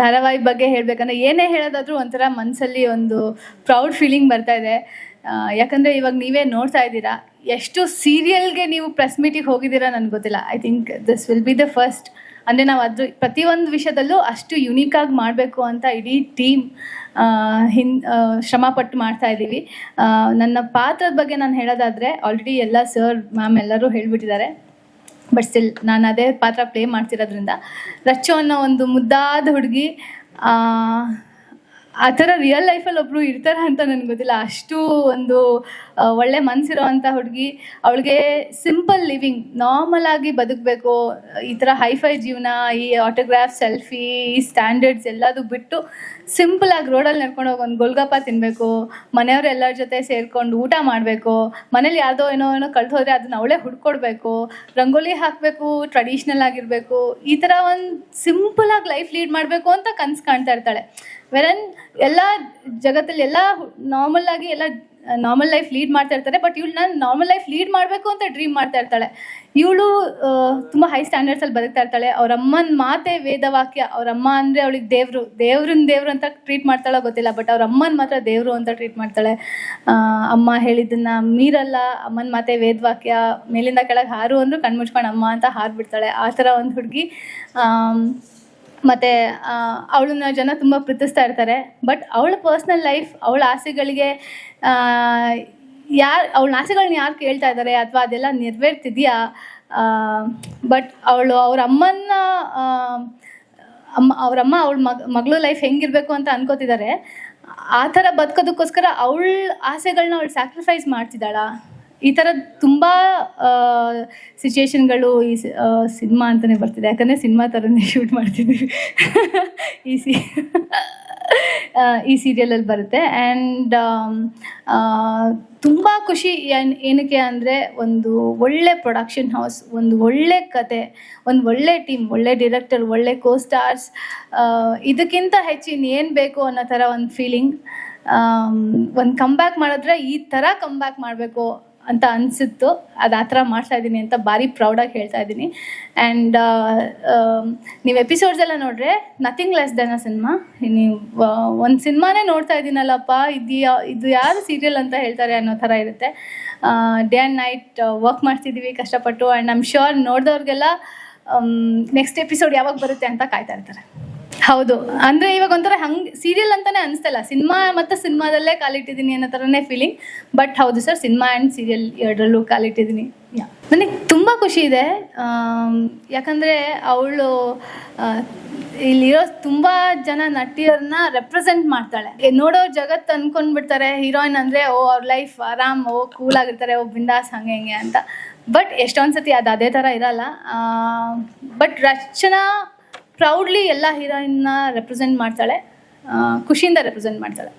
ಧಾರಾವಾಹಿ ಬಗ್ಗೆ ಹೇಳ್ಬೇಕಂದ್ರೆ ಏನೇ ಹೇಳೋದಾದರೂ ಒಂಥರ ಮನಸ್ಸಲ್ಲಿ ಒಂದು ಪ್ರೌಡ್ ಫೀಲಿಂಗ್ ಬರ್ತಾ ಇದೆ. ಯಾಕಂದ್ರೆ ಇವಾಗ ನೀವೇ ನೋಡ್ತಾ ಇದ್ದೀರಾ, ಎಷ್ಟು ಸೀರಿಯಲ್ಗೆ ನೀವು ಪ್ರೆಸ್ ಮೀಟಿಗೆ ಹೋಗಿದ್ದೀರಾ ನನಗೆ ಗೊತ್ತಿಲ್ಲ. I think this will be the first ಅಂದರೆ ನಾವು ಅದ್ರ ಪ್ರತಿಯೊಂದು ವಿಷಯದಲ್ಲೂ ಅಷ್ಟು ಯುನೀಕಾಗಿ ಮಾಡಬೇಕು ಅಂತ ಇಡೀ ಟೀಮ್ ಹಿನ್ ಶ್ರಮಪಟ್ಟು ಮಾಡ್ತಾ ಇದ್ದೀವಿ. ನನ್ನ ಪಾತ್ರದ ಬಗ್ಗೆ ನಾನು ಹೇಳೋದಾದರೆ ಆಲ್ರೆಡಿ ಎಲ್ಲ ಸರ್ ಮ್ಯಾಮ್ ಎಲ್ಲರೂ ಹೇಳ್ಬಿಟ್ಟಿದ್ದಾರೆ. ಬಟ್ ಸ್ಟಿಲ್ ನಾನು ಅದೇ ಪಾತ್ರ ಪ್ಲೇ ಮಾಡ್ತಿರೋದ್ರಿಂದ ರಚ್ಚು ಅನ್ನೋ ಒಂದು ಮುದ್ದಾದ ಹುಡುಗಿ ಆ ಥರ ರಿಯಲ್ ಲೈಫಲ್ಲಿ ಒಬ್ಬರು ಇರ್ತಾರೆ ಅಂತ ನನಗೆ ಗೊತ್ತಿಲ್ಲ. ಅಷ್ಟು ಒಂದು ಒಳ್ಳೆ ಮನಸ್ಸಿರೋ ಅಂಥ ಹುಡುಗಿ. ಅವಳಿಗೆ ಸಿಂಪಲ್ ಲಿವಿಂಗ್ ನಾರ್ಮಲ್ ಆಗಿ ಬದುಕಬೇಕು. ಈ ಥರ ಹೈಫೈ ಜೀವನ, ಈ ಆಟೋಗ್ರಾಫ್ ಸೆಲ್ಫಿ ಈ ಸ್ಟ್ಯಾಂಡರ್ಡ್ಸ್ ಎಲ್ಲದು ಬಿಟ್ಟು ಸಿಂಪಲ್ ಆಗಿ ರೋಡಲ್ಲಿ ನಡ್ಕೊಂಡು ಹೋಗಿ ಒಂದು ಗೋಲ್ಗಪ್ಪ ತಿನ್ನಬೇಕು ಮನೆಯವ್ರು ಎಲ್ಲರ ಜೊತೆ ಸೇರ್ಕೊಂಡು ಊಟ ಮಾಡಬೇಕು. ಮನೇಲಿ ಯಾವುದೋ ಏನೋ ಏನೋ ಕಳೆದು ಹೋದರೆ ಅದನ್ನ ಅವಳೇ ಹುಡ್ಕೊಡ್ಬೇಕು. ರಂಗೋಲಿ ಹಾಕಬೇಕು ಟ್ರೆಡಿಷ್ನಲ್ ಆಗಿರಬೇಕು. ಈ ಥರ ಒಂದು ಸಿಂಪಲ್ ಆಗಿ ಲೈಫ್ ಲೀಡ್ ಮಾಡಬೇಕು ಅಂತ ಕನ್ಸು ಕಾಣ್ತಾ ಇರ್ತಾಳೆ. ವೆರನ್ ಎಲ್ಲ ಜಗತ್ತಲ್ಲಿ ಎಲ್ಲ ನಾರ್ಮಲ್ ಆಗಿ ಎಲ್ಲ ನಾರ್ಮಲ್ ಲೈಫ್ ಲೀಡ್ ಮಾಡ್ತಾ ಇರ್ತಾರೆ ಬಟ್ ಇವಳು ನಾನು ನಾರ್ಮಲ್ ಲೈಫ್ ಲೀಡ್ ಮಾಡಬೇಕು ಅಂತ ಡ್ರೀಮ್ ಮಾಡ್ತಾ ಇರ್ತಾಳೆ. ಇವಳು ತುಂಬ ಹೈ ಸ್ಟ್ಯಾಂಡರ್ಡ್ಸಲ್ಲಿ ಬದುಕ್ತಾ ಇರ್ತಾಳೆ. ಅವ್ರ ಅಮ್ಮನ ಮಾತೆ ವೇದವಾಕ್ಯ ಅವ್ರ ಅಮ್ಮ ಅಂದರೆ ಅವಳಿಗೆ ದೇವರು ದೇವ್ರನ್ನ ದೇವ್ರು ಅಂತ ಟ್ರೀಟ್ ಮಾಡ್ತಾಳೋ ಗೊತ್ತಿಲ್ಲ ಬಟ್ ಅವ್ರ ಅಮ್ಮನ ಮಾತ್ರ ದೇವರು ಅಂತ ಟ್ರೀಟ್ ಮಾಡ್ತಾಳೆ. ಅಮ್ಮ ಹೇಳಿದ್ದನ್ನ ಮೀರಲ್ಲ, ಅಮ್ಮನ ಮಾತೆ ವೇದವಾಕ್ಯ, ಮೇಲಿಂದ ಕೆಳಗೆ ಹಾರು ಕಣ್ಣು ಕಣ್ಮುಚ್ಕೊಂಡು ಅಮ್ಮ ಅಂತ ಹಾರ್ಬಿಡ್ತಾಳೆ. ಆ ಥರ ಒಂದು ಹುಡುಗಿ. ಮತ್ತು ಅವಳನ್ನ ಜನ ತುಂಬ ಪ್ರೀತಿಸ್ತಾ ಇರ್ತಾರೆ. ಬಟ್ ಅವಳ ಪರ್ಸ್ನಲ್ ಲೈಫ್ ಅವಳ ಆಸೆಗಳಿಗೆ ಯಾರು, ಅವಳ ಆಸೆಗಳನ್ನ ಯಾರು ಕೇಳ್ತಾ ಇದ್ದಾರೆ ಅಥವಾ ಅದೆಲ್ಲ ನೆರವೇರ್ತಿದೆಯಾ? ಬಟ್ ಅವಳು ಅವ್ರ ಅಮ್ಮನ ಅಮ್ಮ ಅವರಮ್ಮ ಅವಳ ಮಗ, ಮಗಳು ಲೈಫ್ ಹೆಂಗಿರಬೇಕು ಅಂತ ಅನ್ಕೋತಿದ್ದಾರೆ ಆ ಥರ ಬದುಕೋದಕ್ಕೋಸ್ಕರ ಅವಳ ಆಸೆಗಳನ್ನ ಅವಳು ಸ್ಯಾಕ್ರಿಫೈಸ್ ಮಾಡ್ತಿದ್ದಾಳ? ಈ ಥರ ತುಂಬ ಸಿಚುಯೇಷನ್ಗಳು ಈ ಸಿನಿಮಾ ಅಂತಲೇ ಬರ್ತಿದೆ. ಯಾಕಂದರೆ ಸಿನಿಮಾ ಥರನೇ ಶೂಟ್ ಮಾಡ್ತಿದ್ದೀವಿ. ಈ ಸಿ ಈ ಸೀರಿಯಲಲ್ಲಿ ಬರುತ್ತೆ. ಆ್ಯಂಡ್ ತುಂಬ ಖುಷಿ ಏನು, ಏನಕ್ಕೆ ಅಂದರೆ ಒಂದು ಒಳ್ಳೆ ಪ್ರೊಡಕ್ಷನ್ ಹೌಸ್ ಒಂದು ಒಳ್ಳೆ ಕತೆ, ಒಂದು ಒಳ್ಳೆ ಟೀಮ್ ಒಳ್ಳೆ ಡಿರೆಕ್ಟರ್ ಒಳ್ಳೆ ಕೋ ಸ್ಟಾರ್ಸ್ ಇದಕ್ಕಿಂತ ಹೆಚ್ಚು ಇನ್ನೇನು ಬೇಕು ಅನ್ನೋ ಥರ ಒಂದು ಫೀಲಿಂಗ್ ಒಂದು ಕಮ್ಬ್ಯಾಕ್ ಮಾಡಿದ್ರೆ ಈ ಥರ ಕಮ್ಬ್ಯಾಕ್ ಮಾಡಬೇಕು ಅಂತ ಅನಿಸಿತ್ತು. ಅದು ಆ ಥರ ಮಾಡ್ತಾ ಇದ್ದೀನಿ ಅಂತ ಭಾರಿ ಪ್ರೌಡಾಗಿ ಹೇಳ್ತಾ ಇದ್ದೀನಿ. ಆ್ಯಂಡ್ ನೀವು ಎಪಿಸೋಡ್ಸ್ ಎಲ್ಲ ನೋಡ್ರೆ nothing less than a cinema ನೀವು ಒಂದು ಸಿನಿಮಾನೇ ನೋಡ್ತಾ ಇದ್ದೀನಲ್ಲಪ್ಪ, ಇದು ಇದು ಯಾರು ಸೀರಿಯಲ್ ಅಂತ ಹೇಳ್ತಾರೆ ಅನ್ನೋ ಥರ ಇರುತ್ತೆ. ಡೇ ಆ್ಯಂಡ್ ನೈಟ್ ವರ್ಕ್ ಮಾಡ್ತಿದ್ದೀವಿ ಕಷ್ಟಪಟ್ಟು. ಆ್ಯಂಡ್ ಐಮ್ ಶ್ಯೂರ್ ನೋಡಿದವ್ರಿಗೆಲ್ಲ ನೆಕ್ಸ್ಟ್ ಎಪಿಸೋಡ್ ಯಾವಾಗ ಬರುತ್ತೆ ಅಂತ ಕಾಯ್ತಾ ಇರ್ತಾರೆ. ಹೌದು. ಅಂದ್ರೆ ಇವಾಗ ಒಂಥರ ಹಂಗ್ ಸೀರಿಯಲ್ ಅಂತಾನೆ ಅನಿಸ್ತಲ್ಲ ಸಿನಿಮಾ ಮತ್ತೆ ಸಿನಿಮಾದಲ್ಲೇ ಕಾಲಿಟ್ಟಿದ್ದೀನಿ ಅನ್ನೋ ತರನೇ ಫೀಲಿಂಗ್ ಬಟ್ ಹೌದು ಸರ್ ಸಿನಿಮಾ ಆ್ಯಂಡ್ ಸೀರಿಯಲ್ ಎರಡರಲ್ಲೂ ಕಾಲಿಟ್ಟಿದ್ದೀನಿ ನನಗೆ ತುಂಬ ಖುಷಿ ಇದೆ. ಯಾಕಂದ್ರೆ ಅವಳು ಇಲ್ಲಿರೋ ತುಂಬ ಜನ ನಟಿಯರನ್ನ ರೆಪ್ರೆಸೆಂಟ್ ಮಾಡ್ತಾಳೆ. ನೋಡೋ ನೋಡೋ ಜಗತ್ತು ಅನ್ಕೊಂಡ್ಬಿಡ್ತಾರೆ. ಹೀರೋಯಿನ್ ಅಂದರೆ, ಓ, ಅವ್ರ ಲೈಫ್ ಆರಾಮ್, ಓ ಕೂಲ್ ಆಗಿರ್ತಾರೆ, ಓ, ಬಿಂದಾಸ್ ಹಂಗೆ ಹಿಂಗೆ ಅಂತ. ಬಟ್ ಎಷ್ಟೊಂದು ಸತಿ ಅದು ಅದೇ ಥರ ಇರಲ್ಲ. ಬಟ್ ರಚನಾ ಪ್ರೌಡ್ಲಿ ಎಲ್ಲ ಹೀರೋಯಿನ್ನ ರೆಪ್ರೆಸೆಂಟ್ ಮಾಡ್ತಾಳೆ. ಖುಷಿಯಿಂದ ರೆಪ್ರೆಸೆಂಟ್ ಮಾಡ್ತಾಳೆ.